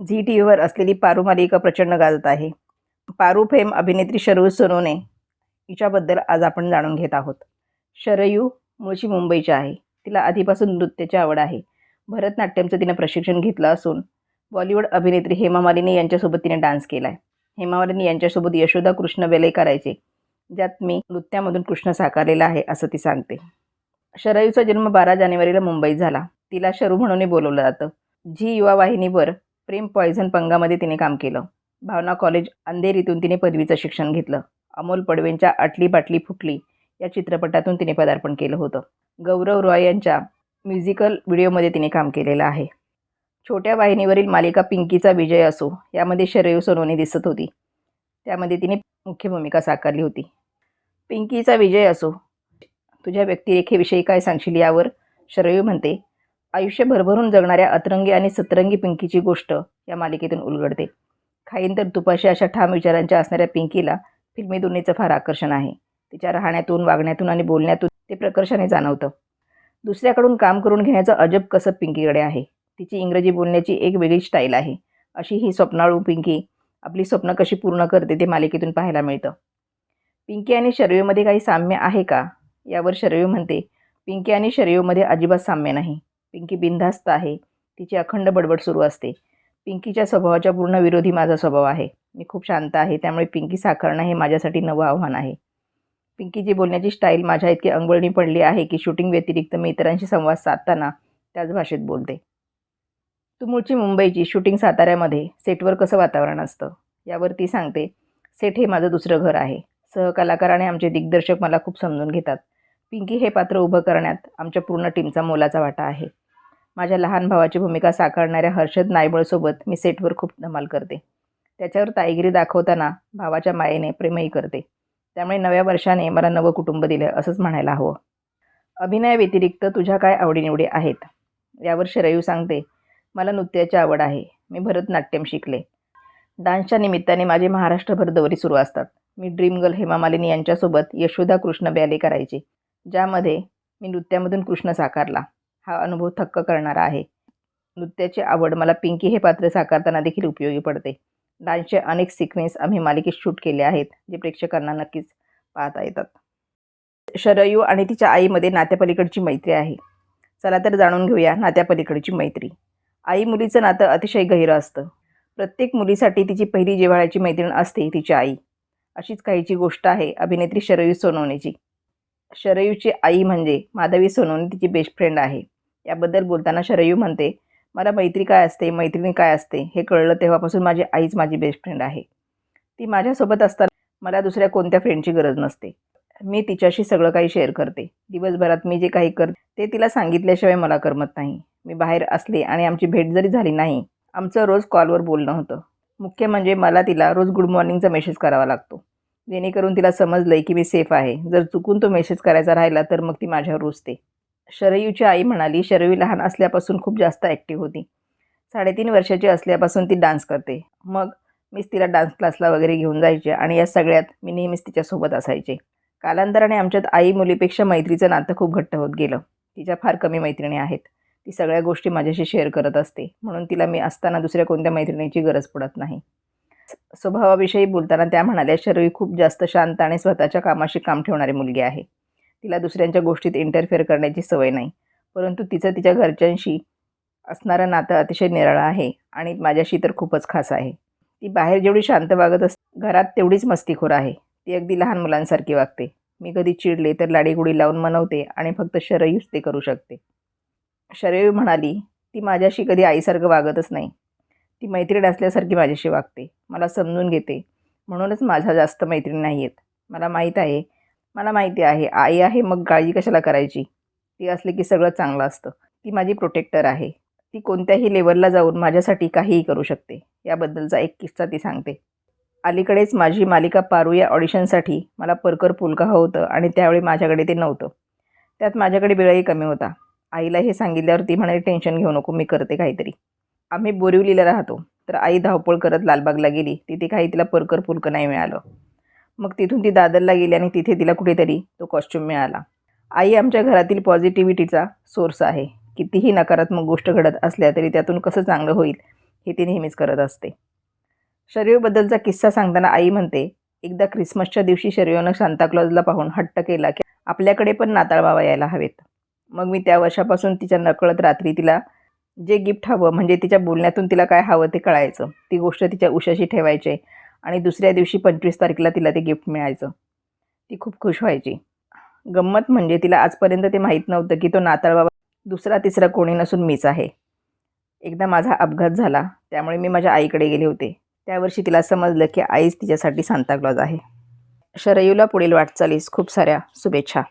Zee T व्हीवर असलेली पारू मालिका प्रचंड गाजत आहे. पारू फेम अभिनेत्री शरयू सोनोने हिच्याबद्दल आज आपण जाणून घेत आहोत. शरयू मूळची मुंबईची आहे. तिला आधीपासून नृत्याची आवड आहे. भरतनाट्यमचं तिनं प्रशिक्षण घेतलं असून बॉलिवूड अभिनेत्री हेमा मालिनी यांच्यासोबत तिने डान्स केला आहे हेमा मालिनी यांच्यासोबत यशोदा कृष्ण वेले करायचे ज्यात मी नृत्यामधून कृष्ण साकारलेला आहे असं ती सांगते. शरयूचा जन्म बारा जानेवारीला मुंबईत झाला. तिला शरू म्हणून बोलवलं जातं. झी युवा वाहिनीवर प्रेम पॉयझन पंगामध्ये तिने काम केलं. भावना कॉलेज अंधेरीतून तिने पदवीचं शिक्षण घेतलं. अमोल पडवेंच्या आटली बाटली फुटली. या चित्रपटातून तिने पदार्पण केलं होतं. गौरव रॉय यांच्या म्युझिकल व्हिडिओमध्ये तिने काम केलेलं आहे. छोट्या वाहिनीवरील मालिका पिंकीचा विजय असो यामध्ये शरयू सोनवणे दिसत होती. त्यामध्ये तिने मुख्य भूमिका साकारली होती. पिंकीचा विजय असो तुझ्या व्यक्तिरेखेविषयी काय सांगशील यावर? शरयू म्हणते आयुष्य भरभरून जगणाऱ्या अतरंगी आणि सतरंगी पिंकीची गोष्ट या मालिकेतून उलगडते. खाईन तर तुपाशी अशा ठाम विचारांच्या असणाऱ्या पिंकीला फिल्मी दुनियेचं फार आकर्षण आहे. तिच्या राहण्यातून वागण्यातून आणि बोलण्यातून ते प्रकर्षाने जाणवतं. दुसऱ्याकडून काम करून घेण्याचं अजब कसब पिंकीकडे आहे. तिची इंग्रजी बोलण्याची एक वेगळी स्टाईल आहे. अशी ही स्वप्नाळू पिंकी आपली स्वप्न कशी पूर्ण करते ते मालिकेतून पाहायला मिळतं. पिंकी आणि शर्वेमध्ये काही साम्य आहे का? यावर शर्वे म्हणते पिंकी आणि शर्वेमध्ये अजिबात साम्य नाही. पिंकी बिनधास्त आहे. तिची अखंड बडबड सुरू असते. पिंकीच्या स्वभावाच्या पूर्ण विरोधी माझा स्वभाव आहे. मी खूप शांत आहे त्यामुळे पिंकी साकारणं हे माझ्यासाठी नवं आव्हान आहे. पिंकीची बोलण्याची स्टाईल माझ्या इतकी अंगवळणी पडली आहे की शूटिंग व्यतिरिक्त मी इतरांशी संवाद साधताना त्याच भाषेत बोलते. तू मूळची मुंबईची शूटिंग साताऱ्यामध्ये सेटवर कसं वातावरण असतं? यावर ती सांगते सेट हे माझं दुसरं घर आहे. सहकलाकार आणि आमचे दिग्दर्शक मला खूप समजून घेतात. पिंकी हे पात्र उभं करण्यात आमच्या पूर्ण टीमचा मोलाचा वाटा आहे. माझ्या लहान भावाची भूमिका साकारणाऱ्या हर्षद नायबळसोबत मी सेटवर खूप धमाल करते. त्याच्यावर ताईगिरी दाखवताना भावाच्या मायेने प्रेमही करते. त्यामुळे नव्या वर्षाने मला नवं कुटुंब दिलं असंच म्हणायला हवं. अभिनयाव्यतिरिक्त तुझ्या काय आवडीनिवडी आहेत? यावर शरयू सांगते मला नृत्याची आवड आहे. मी भरतनाट्यम शिकले. डान्सच्या निमित्ताने माझे महाराष्ट्रभर दौरी सुरू असतात. मी ड्रीम गर्ल हेमा मालिनी यांच्यासोबत यशोदा कृष्ण ब्याले करायचे. ज्यामध्ये मी नृत्यामधून कृष्ण साकारला. हा अनुभव थक्क करणारा आहे. नृत्याची आवड मला पिंकी हे पात्र साकारताना देखील उपयोगी पडते. डान्सचे अनेक सिक्वेन्स आम्ही मालिकेत शूट केले आहेत जे प्रेक्षकांना नक्कीच पाहता येतात. शरयू आणि तिच्या आईमध्ये नात्यापलीकडची मैत्री आहे. चला तर जाणून घेऊया नात्यापलीकडची मैत्री. आई मुलीचं नातं अतिशय गहिरं असतं. प्रत्येक मुलीसाठी तिची पहिली जिव्हाळ्याची मैत्रीण असते तिची आई. अशीच काहीची गोष्ट आहे अभिनेत्री शरयू सोनवणेची. शरयूची आई म्हणजे माधवी सोनवणे तिची बेस्ट फ्रेंड आहे. याबद्दल बोलताना शरयू म्हणते मला मैत्री काय असते मैत्रिणी काय असते हे कळलं तेव्हापासून माझी आईच माझी बेस्ट फ्रेंड आहे. ती माझ्यासोबत असताना मला दुसऱ्या कोणत्या फ्रेंडची गरज नसते. मी तिच्याशी सगळं काही शेअर करते. दिवसभरात मी जे काही करते ते तिला सांगितल्याशिवाय मला करमत नाही. मी बाहेर असले आणि आमची भेट जरी झाली नाही आमचं रोज कॉलवर बोलणं होतं. मुख्य म्हणजे मला तिला रोज गुड मॉर्निंगचा मेसेज करावा लागतो. जेणेकरून तिला समजलं की मी सेफ आहे. जर चुकून तो मेसेज करायचा राहिला तर मग ती माझ्यावर रुजते शरयूची आई म्हणाली शरयू लहान असल्यापासून खूप जास्त ॲक्टिव्ह होती. साडेतीन वर्षाची असल्यापासून ती डान्स करते. मग मीच तिला डान्स क्लासला वगैरे घेऊन जायचे आणि या सगळ्यात मी नेहमीच तिच्यासोबत असायचे. कालांतराने आमच्यात आई मुलीपेक्षा मैत्रीचं नातं खूप घट्ट होत गेलं. तिच्या फार कमी मैत्रिणी आहेत. ती सगळ्या गोष्टी माझ्याशी शेअर करत असते. म्हणून तिला मी असताना दुसऱ्या कोणत्या मैत्रिणीची गरज पडत नाही. स्वभावाविषयी बोलताना त्या म्हणाल्या शरवी खूप जास्त शांत आणि स्वतःच्या कामाशी काम ठेवणारी मुलगी आहे. तिला दुसऱ्यांच्या गोष्टीत इंटरफेअर करण्याची सवय नाही. परंतु तिचं तिच्या घरच्यांशी असणारं नातं अतिशय निराळं आहे आणि माझ्याशी तर खूपच खास आहे. ती बाहेर जेवढी शांत वागत अस घरात तेवढीच मस्तीखोर आहे. ती अगदी लहान मुलांसारखी वागते. मी कधी चिडले तर लाडीगुडी लावून मनवते आणि फक्त शरयूच ते करू शकते. शरयू म्हणाली ती माझ्याशी कधी आईसारखं वागतच नाही. ती मैत्रीण असल्यासारखी माझ्याशी वागते. मला समजून घेते. म्हणूनच माझ्या जास्त मैत्रीण नाही आहेत. मला माहीत आहे. मला माहिती आहे. आई आहे मग काळजी कशाला करायची? ती असली की सगळं चांगलं असतं. ती माझी प्रोटेक्टर आहे. ती कोणत्याही लेवलला जाऊन माझ्यासाठी काहीही करू शकते. याबद्दलचा एक किस्सा ती सांगते. अलीकडेच माझी मालिका पारू या ऑडिशनसाठी मला परकर पुलका हवं होतं आणि त्यावेळी माझ्याकडे ते नव्हतं. त्यात माझ्याकडे वेळही कमी होता. आईला हे सांगितल्यावर ती म्हणाली टेन्शन घेऊ नको मी करते काहीतरी. आम्ही बोरिवलीला राहतो. तर आई धावपळ करत लालबागला गेली. तिथे काही तिला परकर पुरकं नाही मिळालं. मग तिथून ती दादरला गेली आणि तिथे तिला कुठेतरी तो कॉस्ट्यूम मिळाला. आई आमच्या घरातील पॉझिटिव्हिटीचा सोर्स आहे. कितीही नकारात्मक गोष्ट घडत असल्या तरी त्यातून कसं चांगलं होईल हे ती नेहमीच करत असते. शरीरबद्दलचा किस्सा सांगताना आई म्हणते एकदा ख्रिसमसच्या दिवशी शरीरनं सांताक्लॉजला पाहून हट्ट केला की आपल्याकडे पण नाताळ बाबा यायला हवेत. मग मी त्या वर्षापासून तिच्या नकळत रात्री तिला जे गिफ्ट हवं म्हणजे तिच्या बोलण्यातून तिला काय हवं ते कळायचं. ती गोष्ट तिच्या उशाशी ठेवायची आणि दुसऱ्या दिवशी पंचवीस तारखेला तिला ते गिफ्ट मिळायचं. ती खूप खुश व्हायची. गंमत म्हणजे तिला आजपर्यंत ते माहीत नव्हतं की तो नाताळ बाबा दुसरा तिसरा कोणी नसून मीच आहे. एकदा माझा अपघात झाला त्यामुळे मी माझ्या आईकडे गेले होते. त्या वर्षी तिला समजलं की आईच तिच्यासाठी सांताक्लॉज आहे. शरयूला पुढील वाटचालीस खूप साऱ्या शुभेच्छा.